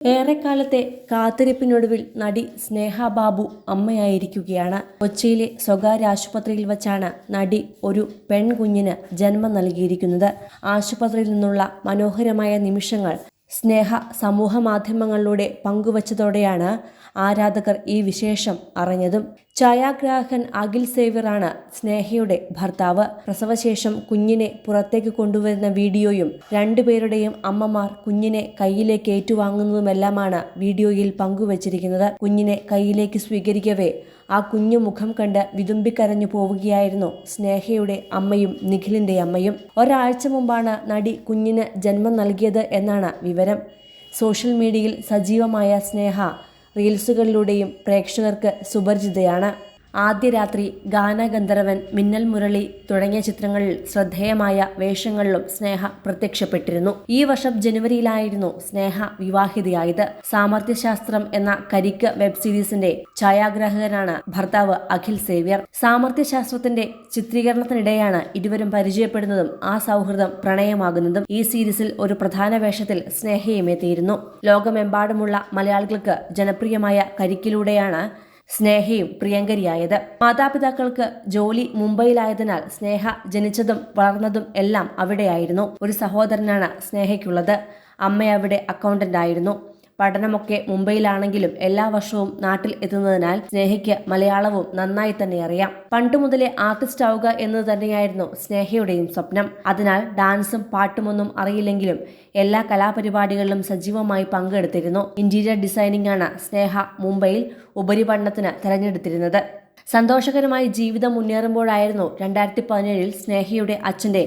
ഏറെക്കാലത്തെ കാത്തിരിപ്പിനൊടുവിൽ നടി സ്നേഹ ബാബു അമ്മയായിരിക്കുകയാണ്. കൊച്ചിയിലെ സ്വകാര്യ ആശുപത്രിയിൽ വച്ചാണ് നടി ഒരു പെൺകുഞ്ഞിന് ജന്മം നൽകിയിരിക്കുന്നത്. ആശുപത്രിയിൽ നിന്നുള്ള മനോഹരമായ നിമിഷങ്ങൾ സ്നേഹ സമൂഹ മാധ്യമങ്ങളിലൂടെ പങ്കുവച്ചതോടെയാണ് ആരാധകർ ഈ വിശേഷം അറിഞ്ഞതും. ഛായാഗ്രാഹകൻ അഖിൽ സേവ്യറാണ് സ്നേഹയുടെ ഭർത്താവ്. പ്രസവശേഷം കുഞ്ഞിനെ പുറത്തേക്ക് കൊണ്ടുവരുന്ന വീഡിയോയും രണ്ടുപേരുടെയും അമ്മമാർ കുഞ്ഞിനെ കയ്യിലേക്ക് ഏറ്റുവാങ്ങുന്നതുമെല്ലാമാണ് വീഡിയോയിൽ പങ്കുവച്ചിരിക്കുന്നത്. കുഞ്ഞിനെ കയ്യിലേക്ക് സ്വീകരിക്കവേ ആ കുഞ്ഞു മുഖം കണ്ട് വിതുമ്പിക്കരഞ്ഞു പോവുകയായിരുന്നു സ്നേഹയുടെ അമ്മയും നിഖിലിന്റെ അമ്മയും. ഒരാഴ്ച മുമ്പാണ് നടി കുഞ്ഞിന് ജന്മം നൽകിയത് എന്നാണ് വിവരം. സോഷ്യൽ മീഡിയയിൽ സജീവമായ സ്നേഹ റീൽസുകളിലൂടെയും പ്രേക്ഷകർക്ക് സുപരിചിതയാണ്. ആദ്യ രാത്രി ഗാനഗന്ധർവൻ മിന്നൽ മുരളി തുടങ്ങിയ ചിത്രങ്ങളിൽ ശ്രദ്ധേയമായ വേഷങ്ങളിലും സ്നേഹ പ്രത്യക്ഷപ്പെട്ടിരുന്നു. ഈ വർഷം ജനുവരിയിലായിരുന്നു സ്നേഹ വിവാഹിതയായത്. സാമർത്ഥ്യശാസ്ത്രം എന്ന കരിക്ക് വെബ് സീരീസിന്റെ ഛായാഗ്രാഹകനാണ് ഭർത്താവ് അഖിൽ സേവ്യർ. സാമർത്ഥ്യശാസ്ത്രത്തിന്റെ ചിത്രീകരണത്തിനിടെയാണ് ഇരുവരും പരിചയപ്പെടുന്നതും ആ സൗഹൃദം പ്രണയമാകുന്നതും ഈ സീരീസിൽ ഒരു പ്രധാന വേഷത്തിൽ സ്നേഹയും എത്തിയിരുന്നു ലോകമെമ്പാടുമുള്ള മലയാളികൾക്ക് ജനപ്രിയമായ കരിക്കിലൂടെയാണ് സ്നേഹയും പ്രിയങ്കരിയായത്. മാതാപിതാക്കൾക്ക് ജോലി മുംബൈയിലായതിനാൽ സ്നേഹ ജനിച്ചതും വളർന്നതും എല്ലാം അവിടെയായിരുന്നു. ഒരു സഹോദരനാണ് സ്നേഹയ്ക്കുള്ളത്. അമ്മ അവിടെ അക്കൗണ്ടന്റ് ആയിരുന്നു പഠനമൊക്കെ മുംബൈയിലാണെങ്കിലും എല്ലാ വർഷവും നാട്ടിൽ എത്തുന്നതിനാൽ സ്നേഹയ്ക്ക് മലയാളവും നന്നായി തന്നെ അറിയാം. പണ്ട് മുതലേ ആർട്ടിസ്റ്റ് ആവുക എന്നത് തന്നെയായിരുന്നു സ്നേഹയുടെയും സ്വപ്നം. അതിനാൽ ഡാൻസും പാട്ടുമൊന്നും അറിയില്ലെങ്കിലും എല്ലാ കലാപരിപാടികളിലും സജീവമായി പങ്കെടുത്തിരുന്നു. ഇന്റീരിയർ ഡിസൈനിംഗ് ആണ് സ്നേഹ മുംബൈയിൽ ഉപരിപഠനത്തിന് തെരഞ്ഞെടുത്തിരുന്നത്. സന്തോഷകരമായി ജീവിതം മുന്നേറുമ്പോഴായിരുന്നു രണ്ടായിരത്തി പതിനേഴിൽ സ്നേഹയുടെ അച്ഛന്റെ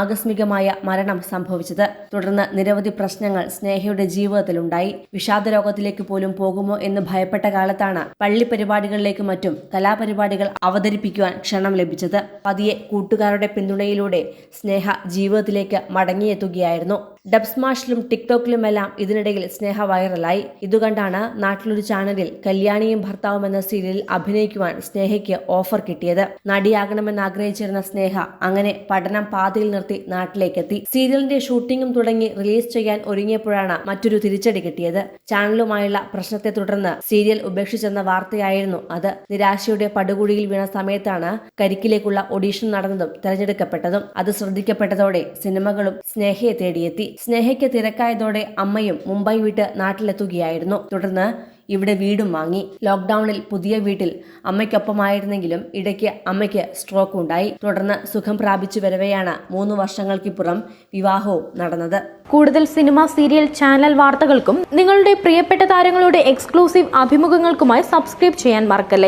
ആകസ്മികമായ മരണം സംഭവിച്ചത്. തുടർന്ന് നിരവധി പ്രശ്നങ്ങൾ സ്നേഹയുടെ ജീവിതത്തിലുണ്ടായി. വിഷാദ രോഗത്തിലേക്ക് പോലും പോകുമോ എന്ന് ഭയപ്പെട്ട കാലത്താണ് പള്ളി പരിപാടികളിലേക്ക് മറ്റും കലാപരിപാടികൾ അവതരിപ്പിക്കുവാൻ ക്ഷണം ലഭിച്ചത്. പതിയെ കൂട്ടുകാരുടെ പിന്തുണയിലൂടെ സ്നേഹ ജീവിതത്തിലേക്ക് മടങ്ങിയെത്തുകയായിരുന്നു. ഡബ് സ്മാഷിലും ടിക്ടോക്കിലുമെല്ലാം ഇതിനിടയിൽ സ്നേഹ വൈറലായി. ഇതുകണ്ടാണ് നാട്ടിലൊരു ചാനലിൽ കല്യാണിയും ഭർത്താവും എന്ന സീരിയലിൽ അഭിനയിക്കുവാൻ സ്നേഹയ്ക്ക് ഓഫർ കിട്ടിയത്. നടിയാകണമെന്ന് ആഗ്രഹിച്ചിരുന്ന സ്നേഹ അങ്ങനെ പഠനം പാതിയിൽ നിർത്തി നാട്ടിലേക്കെത്തി. സീരിയലിന്റെ ഷൂട്ടിംഗും തുടങ്ങി റിലീസ് ചെയ്യാൻ ഒരുങ്ങിയപ്പോഴാണ് മറ്റൊരു തിരിച്ചടി കിട്ടിയത്. ചാനലുമായുള്ള പ്രശ്നത്തെ തുടർന്ന് സീരിയൽ ഉപേക്ഷിച്ചെന്ന വാർത്തയായിരുന്നു അത്. നിരാശയുടെ പടുകുഴിയിൽ വീണ സമയത്താണ് കരിക്കിലേക്കുള്ള ഒഡീഷൻ നടന്നതും തെരഞ്ഞെടുക്കപ്പെട്ടതും. അത് ശ്രദ്ധിക്കപ്പെട്ടതോടെ സിനിമകളും സ്നേഹയെ തേടിയെത്തി. സ്നേഹയ്ക്ക് തിരക്കായതോടെ അമ്മയും മുംബൈ വിട്ട് നാട്ടിലെത്തുകയായിരുന്നു. തുടർന്ന് ഇവിടെ വീടും വാങ്ങി. ലോക്ക്ഡൌണിൽ പുതിയ വീട്ടിൽ അമ്മയ്ക്കൊപ്പമായിരുന്നെങ്കിലും ഇടയ്ക്ക് അമ്മയ്ക്ക് സ്ട്രോക്ക് ഉണ്ടായി. തുടർന്ന് സുഖം പ്രാപിച്ചു വരവെയാണ് മൂന്ന് വർഷങ്ങൾക്കിപ്പുറം വിവാഹവും നടന്നത്. കൂടുതൽ സിനിമ സീരിയൽ ചാനൽ വാർത്തകൾക്കും നിങ്ങളുടെ പ്രിയപ്പെട്ട താരങ്ങളുടെ എക്സ്ക്ലൂസീവ് അഭിമുഖങ്ങൾക്കുമായി സബ്സ്ക്രൈബ് ചെയ്യാൻ മറക്കല്ലേ?